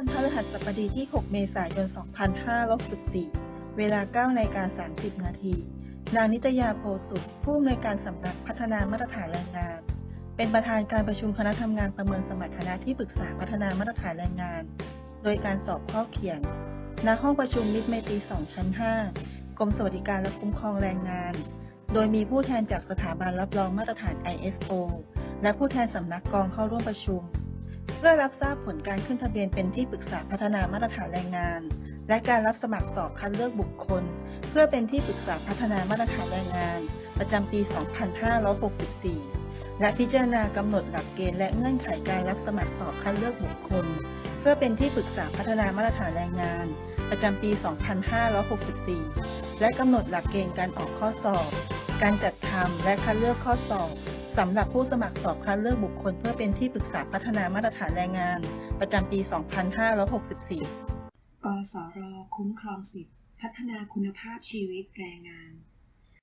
ันพฤหัสบดีที่ 6 เมษายน 2564 เวลา9นาฬิกา30 นาที นางนิตยาโพสุดผู้อำนวยการสำนักพัฒนามาตรฐานแรงงาน เป็นประธานการประชุมคณะทำงานประเมินสมรรถนะที่ปรึกษาพัฒนามาตรฐานแรงงาน โดยการสอบข้อเขียน ณ ห้องประชุมมิตรไมตรี 2 ชั้น 5 กรมสวัสดิการและคุ้มครองแรงงาน โดยมีผู้แทนจากสถาบันรับรองมาตรฐาน ISO และผู้แทนสำนักกองเข้าร่วมประชุม เพื่อรับทราบผลการขึ้นทะเบียนเป็นที่ปรึกษาพัฒนามาตรฐานแรงงาน และการรับสมัครสอบคัดเลือกบุคคล เพื่อเป็นที่ปรึกษาพัฒนามาตรฐานแรงงาน ประจำปี 2564 และพิจารณากำหนดหลักเกณฑ์และเงื่อนไขการรับสมัครสอบคัดเลือกบุคคล เพื่อเป็นที่ปรึกษาพัฒนามาตรฐานแรงงาน ประจำปี 2564 และกำหนดหลักเกณฑ์การออกข้อสอบ การจัดทำและคัดเลือกข้อสอบ สำหรับผู้สมัครสอบคัดเลือกบุคคลเพื่อเป็นที่ปรึกษาพัฒนามาตรฐานแรงงาน ประจำปี 2564 กสร คุ้มครองสิทธิพัฒนาคุณภาพชีวิตแรงงาน